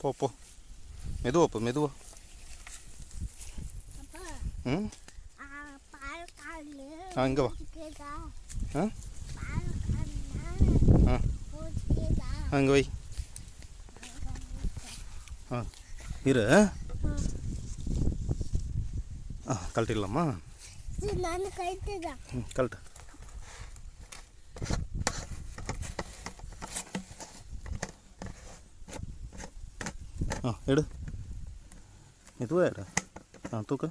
போ போ மெதுவா போ மெதுவா ம் ஆ, இங்கே வா ஆ ஆ இங்கே வை ஆ இரு ஆ கழட்டிடலாமா கழட்டு ஆ எடு மெதுவா எடு ஆ தூக்கு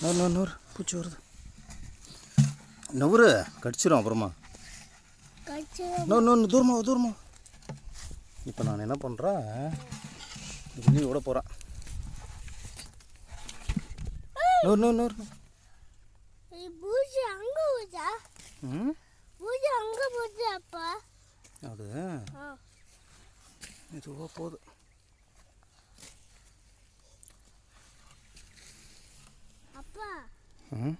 நூறு நூறு நூறு பூச்சி வருது நவுறு கடிச்சிரும் அப்புறமா நூறு நூறு தூரமா தூரமா. இப்போ நான் என்ன பண்ணுறேன் நீ விட போகிறேன் நூறு நூறு நூறு நூறு. அது மெதுவாக போகுது அப்பா ம்